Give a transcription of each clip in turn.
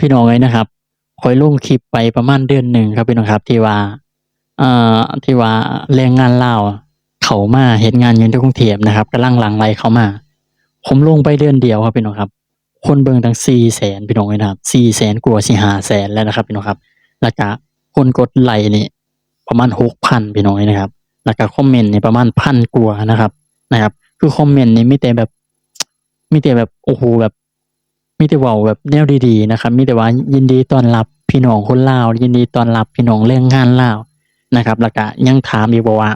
พี่น้องเลยนะครับคอยลงคลิปไปประมาณเดือนหนึ่งครับพี่น้องครับ ที่ว่าเอ่อที่ว่าแรงงานลาวเขามาเฮ็ดงานยู่ที่กรุงเทพนะครับกำลังหลังไหลเขามา ผมลงไปเดือนเดียวครับพี่น้องครับ คนเบิ่งตั้งสี่แสนพี่น้องเลยนะครับสี่แสนกว่าสี่ห้าแสนแล้วนะครับพี่น้องครับ แล้วก็คนกดไลค์นี่ประมาณหกพันพี่น้องเลยนะครับ แล้วก็คอมเมนต์นี่ประมาณพันกว่านะครับนะครับ คือคอมเมนต์นี่ไมีแต่แบบไมีแต่แบบโอ้โหแบบ มีแต่ว้าแบบแนวดีๆนะครับ มีแต่ว่ายินดีต้อนรับพี่น้องคนลาว ยินดีต้อนรับพี่น้องแรงงานลาวนะครับ แล้วก็ยังถามอีกว่า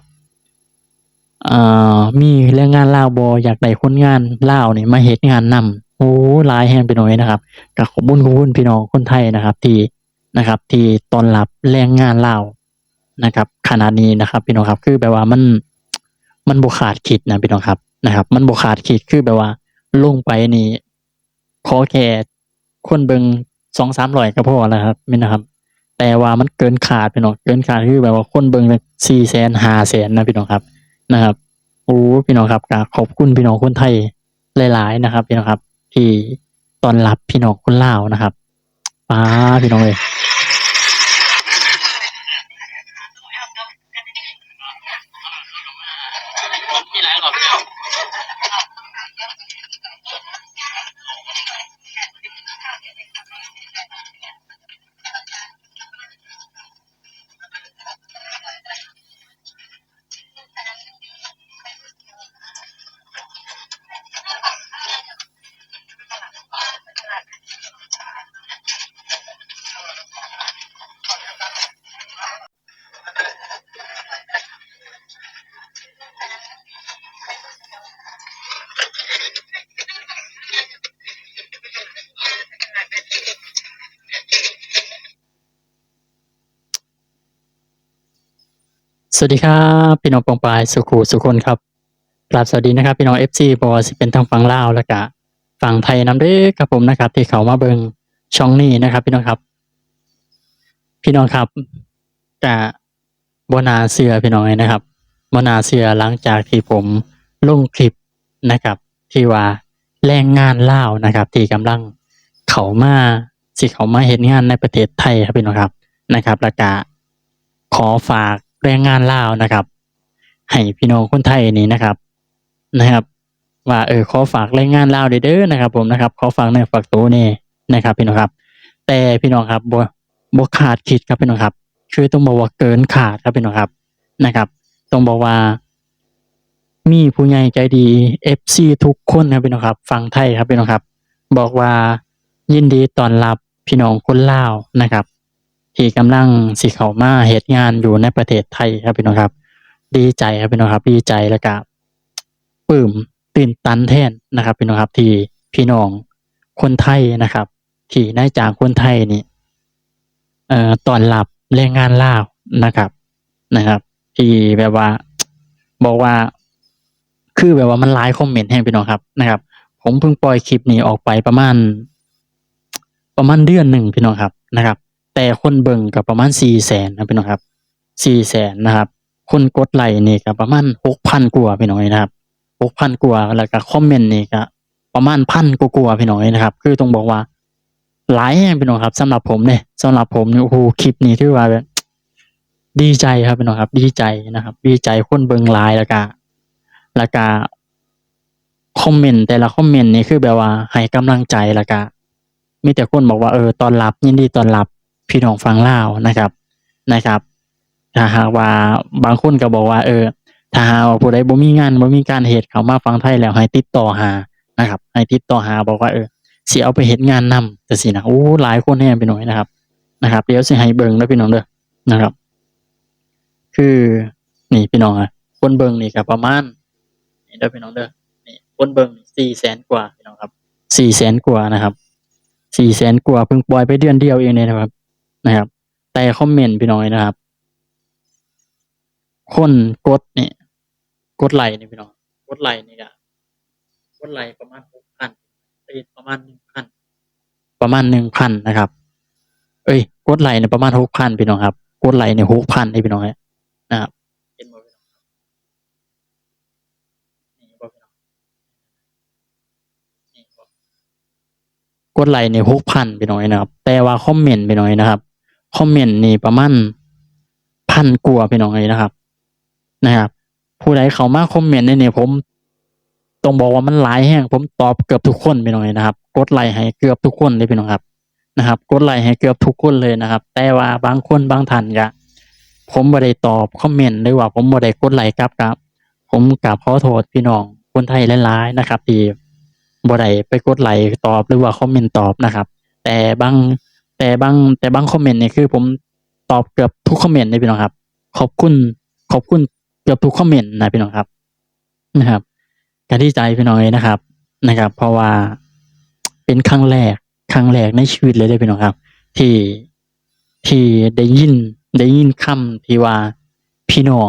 เอ่อมีแรงงานลาวบ่อยากได้คนงานลาวนี่ยมาเฮ็ดงานนำโอ้หลายแฮงพี่น้อยนะครับก็ขอบุญขอบคุณพี่น้องคนไทยนะครับ ที่นะครับ ที่ต้อนรับแรงงานลาวนะครับขณะนี้นะครับ พี่น้องครับ คือแบบว่ามันมันบ่ขาดคิดนะพี่น้องครับนะครับ มันบ่ขาดคิดคือแบบว่าลงไปนี่ ขอแค่คนเบิงสองสามร้อยก็พอแล้วครับไม่นนะครับ แต่ว่ามันเกินขาดพี่น้องเกินขาดคือแบบว่าคนเบิงสี่แสนห้าแสนนะพี่น้องครับนะครับโอ้พี่น้องครับกขอบคุณพี่น้องคนไทยหลาย ๆ นะครับ พี่น้องครับ ที่ตอนรับพี่น้องคนลาวนะครับป้าพี่น้องเลย สวัสดีครับพี่น้องปองปลายสุขูสุคนครับกราบสวัสดีนะครับพี่น้อง FC บ่ว่าสิเป็นทางฝั่งลาวแล้วก็ฝั่งไทยนํเด้อครับผมนะครับ ที่เขามาเบิงช่องนี้นะครับ พี่น้องครับ พี่น้องครับก็บ่น่าเชื่อพี่น้องนะครับบนาเชื่อหลังจากที่ผมลงคลิปนะครับ ที่ว่าแรงงานลาวนะครับ ที่กำลังเขามาสิเขามาเฮ็ดงานในประเทศไทยครับพี่น้องครับนะครับ แล้วก็ขอฝาก แรงงานลาวนะครับ ให้พี่น้องคนไทยนี่นะครับนะครับ ว่าเออขอฝากแรงงานลาวเด้อนะครับ ผมนะครับ ขอฝากในฝากตัวนี่นะครับ พี่น้องครับ แต่พี่น้องครับบ่บ่ขาดคิดครับพี่น้องครับ คือต้องบอกว่าเกินขาดครับพี่น้องครับนะครับต้องบอกว่า มีผู้ใหญ่ใจดี FC ทุกคนครับพี่น้องครับ ฟังไทยครับพี่น้องครับ บอกว่ายินดีต้อนรับพี่น้องคนลาวนะครับ ที่กำลังสิเข้ามาเฮ็ดงานอยู่ในประเทศไทยครับพี่น้องครับ ดีใจครับพี่น้องครับ ดีใจแล้วก็ปลื้มตื่นตันแทนนะครับพี่น้องครับที่พี่น้องคนไทยนะครับ ที่นายจ้างคนไทยนี่เอ่อตอนรับแรงงานลาวนะครับนะครับ ที่แบบว่า บอกว่า คือแบบว่ามันหลายคอมเมนต์แฮงพี่น้องครับนะครับ ผมเพิ่งปล่อยคลิปนี้ออกไปประมาณ ประมาณเดือนหนึ่งพี่น้องครับนะครับ แต่คนเบิ่งก็ประมาณสี่แสนนะพี่น้องครับสี่แสนนะครับ คนกดไลค์นี่ก็ประมาณหกพันกว่าพี่น้องนะครับหกพันกว่าแล้วก็คอมเมนต์นี่ก็ประมาณพันกว่าๆพี่น้องนะครับ คือต้องบอกว่าหลายแห่งพี่น้องครับสำหรับผมเนี่ยสำหรับผมเนี่ยโอ้โหคลิปนี้ถือว่าแบบดีใจครับพี่น้องครับ ดีใจนะครับ ดีใจคนเบิ่งหลายแล้วก็แล้วก็คอมเมนต์แต่ละคอมเมนต์นี่คือแบบว่าให้กำลังใจแล้วก็มีแต่คนบอกว่าเออตอนรับยินดีตอนรับ พี่น้องฝั่งลานะครับนะครับ ถ้าหากว่าบางคนก็บอกว่า เออ ถ้าหากว่าผู้ใดบ่มีงานบ่มีการเฮ็ดเข้ามาฝั่งไทยแล้วให้ติดต่อหานะครับ ให้ติดต่อหาบอกว่าเออสิเอาไปเฮ็ดงานนำจังซี่นะโอ้หลายคนแฮงพี่น้องนะครับ นะครับ เดี๋ยวสิให้เบิ่งเด้อพี่น้องเด้อนะครับ คือนี่พี่น้องอะคนเบิ่งนี่ก็ประมาณนี่เด้อพี่น้องเด้อนี่คนเบิ่งนี่400,000กว่าพี่น้องครับ400,000กว่านะครับ400,000กว่าเพิ่งปล่อยไปเดือนเดียวเองเนี่ยนะครับ นะครับ แต่คอมเมนต์พี่น้องนะครับ คนกดนี่กดไลค์นี่พี่น้องกดไลค์นี่ก็กดไลค์ประมาณ6,000เอ้ยประมาณหนึ่งพันประมาณหนึ่งพันนะครับ เอ้ยกดไลค์เนี่ยประมาณหกพันพี่น้องครับกดไลค์เนี่ยหกพันไอ้พี่น้องเนี่ยนะครับเห็นบ่พี่น้องครับนี่บ่พี่น้องนี่บ่กดดไลค์นี่6,000พี่น้องเอ้ยนะครับ แต่ว่าคอมเมนต์พี่น้องเอ้ยนะครับ คอมเมนต์นี่ประมาณพันกว่าพี่น้องเอ้ยนะครับ นะครับ ผู้ใดเขามาคอมเมนต์ในนี่ผมต้องบอกว่ามันหลายแฮงผมตอบเกือบทุกคนพี่น้องเอ้ยนะครับ กดไลค์ให้เกือบทุกคนเลยพี่น้องครับนะครับ กดไลค์ให้เกือบทุกคนเลยนะครับ แต่ว่าบางคนบางท่านก็ผมบ่ได้ตอบคอมเมนต์หรือว่าผมบ่ได้กดไลค์กลับครับผมกราบขอโทษพี่น้องคนไทยหลายๆนะครับ ที่บ่ได้ไปกดไลค์ตอบหรือว่าคอมเมนต์ตอบนะครับ แต่บาง แต่บางแต่บางคอมเมนต์เนี่ยคือ ผมตอบเกือบทุกคอมเมนต์เลยพี่น้องครับ ขอบคุณ ขอบคุณเกือบทุกคอมเมนต์นะพี่น้องครับนะครับก็ดีใจพี่น้องเลยนะครับนะครับ เพราะว่าเป็นครั้งแรกครั้งแรกในชีวิตเลยเลยพี่น้องครับ ที่ที่ได้ยินได้ยินคำที่ว่าพี่น้อง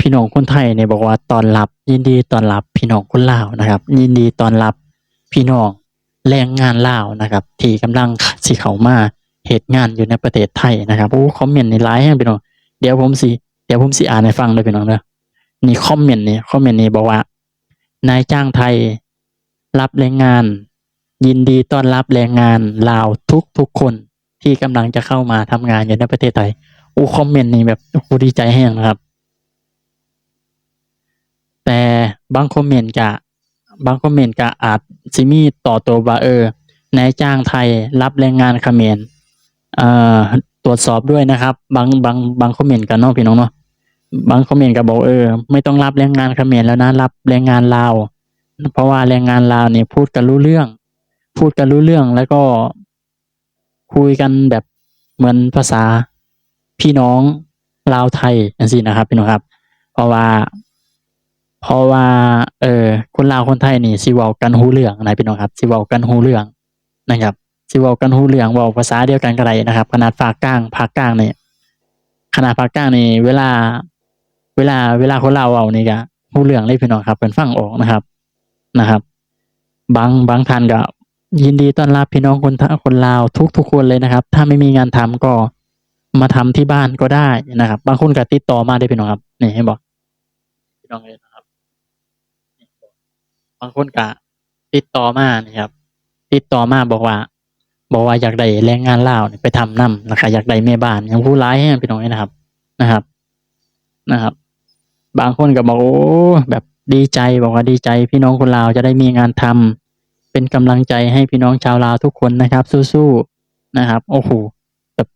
พี่น้องคนไทยเนี่ยบอกว่าตอนรับ ยินดีตอนรับพี่น้องคนลาวนะครับ ยินดีตอนรับพี่น้อง แรงงานลาวนะครับ ที่กำลังสิเข้ามาเหตุงานอยู่ในประเทศไทยนะครับโอ้คอมเมนต์นี่หลายแฮงพี่น้องเดี๋ยวผมสิเดี๋ยวผมสิอ่านให้ฟังเลยพี่น้องเด้อนี่คอมเมนต์นี่คอมเมนต์นี่บอกว่านายจ้างไทยรับแรงงาน ยินดีต้อนรับแรงงานลาวทุกทุกคนที่กำลังจะเข้ามาทำงานอยู่ในประเทศไทยโอ้คอมเมนต์นี่แบบโอ้ดีใจแห้งนะครับ แต่บางคอมเมนต์ก็ บางคอมเมนต์ก็อาจสิมีต่อตัวว่าเออนายจ้างไทยรับแรงงานเขมรเอ่อตรวจสอบด้วยนะครับ บางบางบางคอมเมนต์กันเนาะพี่น้องเนาะบางคอมเมนต์ก็บอกเออไม่ต้องรับแรงงานเขมรแล้วนะรับแรงงานลาวเพราะว่าแรงงานลาวเนี่ยพูดกันรู้เรื่อง พูดกันรู้เรื่องแล้วก็คุยกันแบบเหมือนภาษาพี่น้องลาวไทยจังซี่นะครับพี่น้องครับ เพราะว่า เพราะว่า เออคนลาวคนไทยนี่สิเว้ากันฮู้เรื่องนะพี่น้องครับสิเว้ากันฮู้เรื่องนะครับสิเว้ากันฮู้เรื่องเว้าภาษาเดียวกันก็ได้นะครับ ขนาดภาคกลางภาคกลางนี่ขนาดภาคกลางนี่เวลา เวลาเวลาคนลาวเว้านี่ก็ฮู้เรื่องเลยพี่น้องครับเพิ่นฟังออกนะครับนะครับ บางบางท่านก็ยินดีต้อนรับพี่น้องคนทะคนลาวทุกทุกคนเลยนะครับ ถ้าไม่มีงานทำก็มาทำที่บ้านก็ได้นะครับ บางคนก็ติดต่อมาได้พี่น้องครับนี่เห็นบ่พี่น้องเห็นนะครับบางคนก็ติดต่อมานี่ครับ ติดต่อมาบอกว่า บอกว่าอยากได้แรงงานลาวไปทำนํแล้วก็อยากได้แม่บ้านอย่างผู้ร้ายแฮงพี่น้องเอ้ยนะครับนะครับนะครับ บางคนก็บอกโอ้แบบดีใจบอกว่าดีใจ พี่น้องคนลาวจะได้มีงานทำเป็นกำลังใจให้พี่น้องชาวลาวทุกคนนะครับ สู้ๆนะครับ โอ้โหแบบ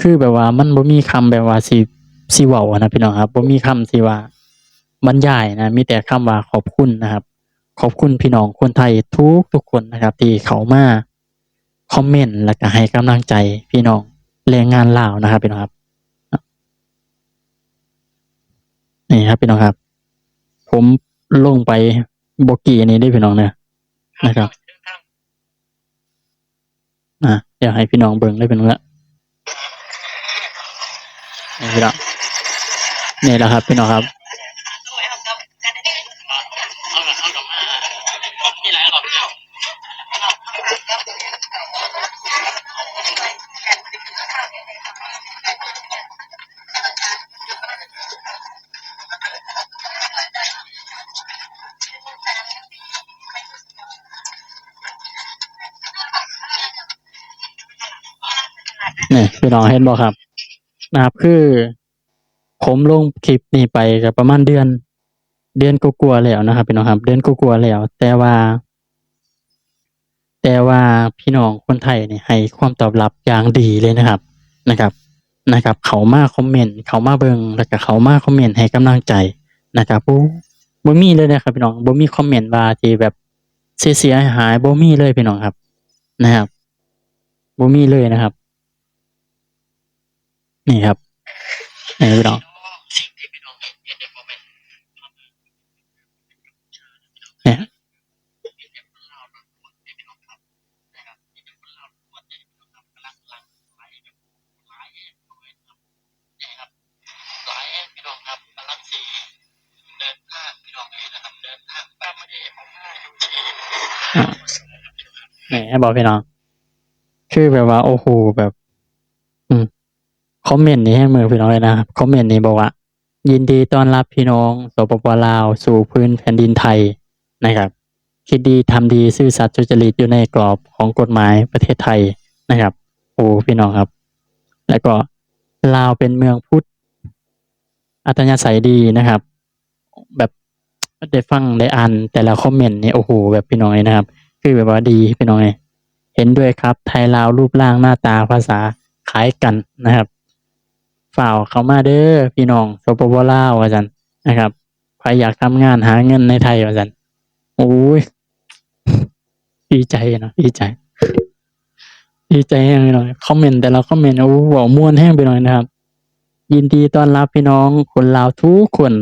คือแบบว่ามันบ่มีคำแบบว่าสิสิเว้าอะนะพี่น้องครับบ่มีคำสิว่า บรรยายนะมีแต่คำว่าขอบคุณนะครับ ขอบคุณพี่น้องคนไทยทุกทุกคนนะครับ ที่เขามาคอมเมนต์แล้วก็ให้กำลังใจพี่น้องแรงงานลาวนะครับพี่น้องครับนี่ครับพี่น้องครับ ผมลงไปบกี้นี้ได้พี่น้องเนี่ยนะครับอะเดี๋ยวให้พี่น้องเบิ่งได้เป็นองละนี่พี่น้องนี่แหละครับ พี่น้องครับ นี่พี่น้องเห็นบ่ครับนะครับ คือ ผมลงคลิปนี้ไปก็ประมาณเดือน เดือนกลัวๆแล้วนะครับพี่น้องครับ เดือนกลัวๆแล้ว แต่ว่า แต่ว่าพี่น้องคนไทยเนี่ยให้ความตอบรับอย่างดีเลยนะครับ นะครับนะครับ เขามาคอมเมนต์เขามาเบิงแล้วก็เขามาคอมเมนต์ให้กำลังใจนะครับบ่บ่มีเลยนะครับพี่น้องบ่มีคอมเมนต์ว่าที่แบบเสียหายบ่มีเลยพี่น้องครับ นะครับบ่มีเลยนะครับ นี่ครับนี่พี่น้องเนี่ยอะนี่ให้ บอกพี่น้อง คือแบบว่า โอ้โหแบบ อืมคอมเมนต์นี้ให้มือพี่น้องเลยนะครับคอมเมนต์นี้บอกว่า ยินดีต้อนรับพี่น้องสปปลาวสู่พื้นแผ่นดินไทยนะครับ คิดดีทำดีซื่อสัตย์สุจริตอยู่ในกรอบของกฎหมายประเทศไทยนะครับโอ้พี่น้องครับ แล้วก็ลาวเป็นเมืองพุทธอัธยาศัยดีนะครับ แบบได้ฟังได้อ่านแต่ละคอมเมนต์นี่โอ้โหแบบพี่น้อยนะครับ คือแบบว่าดีพี่น้อย เห็นด้วยครับ ไทยลาวรูปร่างหน้าตาภาษาคล้ายกันนะครับฝ่าวเขามาเด้อพี่น้องสปปลาวว่าจันนะครับใครอยากทำงานหาเงินในไทยว่าจันโอ้ยดีใจเนาะดีใจ ดีใจแห้งไปหน่อยคอมเมนต์แต่ละคอมเมนต์โอ้โหม่วนแห้งไปหน่อยนะครับ ยินดีต้อนรับพี่น้องคนลาวทุกคน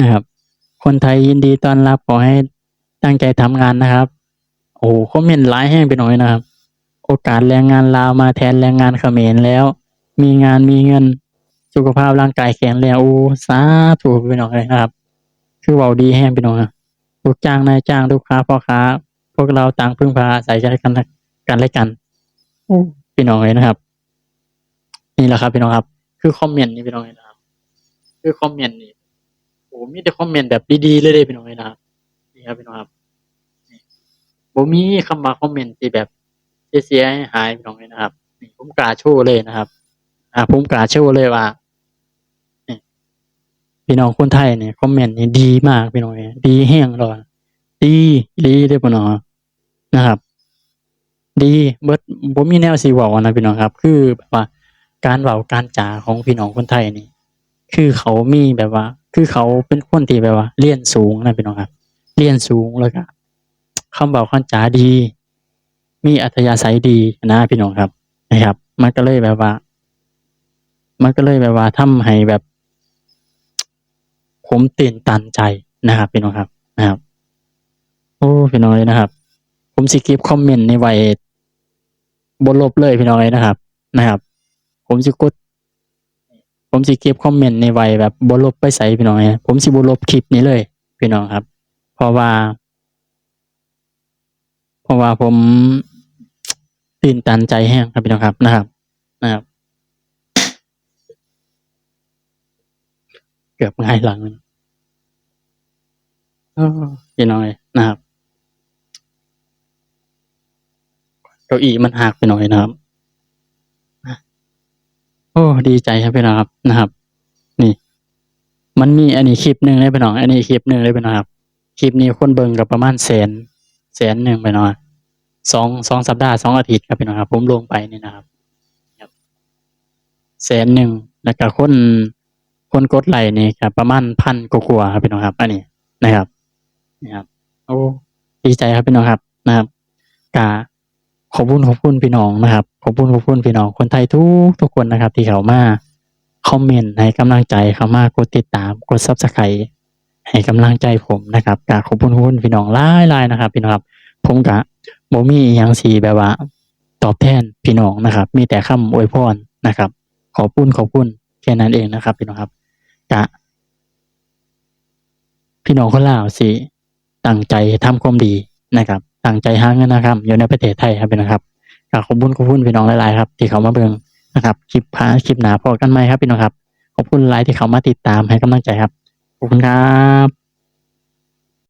นะครับ คนไทยยินดีต้อนรับขอให้ตั้งใจทำงานนะครับ โอ้โหคอมเมนต์หลายแห้งไปหน่อยนะครับ โอกาสแรงงานลาวมาแทนแรงงานเขมรแล้ว มีงานมีเงินสุขภาพร่างกายแข็งแรงโอ้สาธุไปหน่อยนะครับ คือเบาดีแห้งไปหน่อยนะลูกจ้างนายจ้างลูกค้าพ่อค้า พวกเราต่างพึ่งพาอาศัยกันและกันกันและกันโอ้พี่น้องเลยนะครับ นี่แหละครับพี่น้องครับ คือคอมเมนต์นี่พี่น้องเลยนะครับ คือคอมเมนต์นี่โอ้มีแต่คอมเมนต์แบบดีๆเลยเด้พี่น้องเลยนะครับนี่ครับพี่น้องครับนี่ ผมมีคำว่าคอมเมนต์ที่แบบเสียหายๆพี่น้องเลยนะครับนี่ผมกล้าโชว์เลยนะครับ อ่าผมกล้าโชว์เลยว่าพี่น้องคนไทยเนี่ยคอมเมนต์นี่ดีมากพี่น้องเอ้ยดีแห้งเลยดีดีเด้อพี่น้องนะครับ ดีเบิดบ่มีแนวสิเว้าอะนะพี่น้องครับ คือแบบว่าการเว้าการจ่าของพี่น้องคนไทยนี่ คือเขามีแบบว่า คือเขาเป็นคนที่แบบว่าเรียนสูงนะพี่น้องครับเรียนสูงแล้วก็ คำเว้าคำจาดี มีอัธยาศัยดีนะพี่น้องครับนะครับ มันก็เลยแบบว่า มันก็เลยแบบว่าทำให้แบบ ผมตื่นตันใจนะครับพี่น้องครับนะครับ โอ้พี่น้องเลยนะครับ ผมสิเก็บคอมเมนต์ในไว้บนลบเลยพี่น้องเลยนะครับ นะครับ ผมสิกดผมสิเก็บคอมเมนต์ในไว้แบบบนลบไปใส่พี่น้องเลยผมสิบลบคลิปนี้เลย พี่น้องครับ เพราะว่า ราะว่าผมตื่นตันใจแห้งครับพี่น้องครับนะครับ นะครับ เกือบง่ายหลังออพี่น้องเลยนะครับเก้าอี้มันหักไปหน่อยนะครับโอ้ดีใจครับพี่น้องครับนะครับ นี่ มันมีอันนี้คลิปหนึ่งเลยพี่น้อง อันนี้คลิปหนึ่งเลยพี่น้องครับคลิปนี้คนเบิ่งกับประมาณแสนแสนหนึ่งไปหน่อย สองสองสัปดาห์สองอาทิตย์ครับพี่น้องครับ ผมลงไปนี่นะครับแสนหนึ่งแล้วก็คนคนกดไลค์นี่ครับประมาณพันกว่าๆครับพี่น้องครับ อันนี้นะครับนะครับโอ้ดีใจครับพี่น้องครับนะครับกาขอบคุณขอบคุณพี่น้องนะครับขอบคุณขอบคุณพี่น้องคนไทยทุกทุกคนนะครับ ที่เขามาคอมเมนต์ให้กำลังใจเขามากดติดตามกดซับสไครต์ให้กำลังใจผมนะครับกาขอบคุณขอบคุณพี่น้องหลายหลายนะครับ พี่น้องครับ ผมกะ โมมีอหยังสีแบบว่า ตอบแทนพี่น้องนะครับ มีแต่คำอวยพรนะครับ ขอบคุณขอบคุณแค่นั้นเองนะครับ พี่น้องครับกะพี่น้องคนลาวสิตั้งใจทำความดีนะครับตั้งใจหาเงินนะครับ อยู่ในประเทศไทยครับพี่น้องครับก็ขอบคุณขอบคุณพี่น้องหลายๆครับ ที่เขามาเบิ่งนะครับคลิปพาคลิปหนาพอกันไหมครับพี่น้องครับ ขอบคุณหลายที่เขามาติดตามให้กำลังใจครับขอบคุณครับ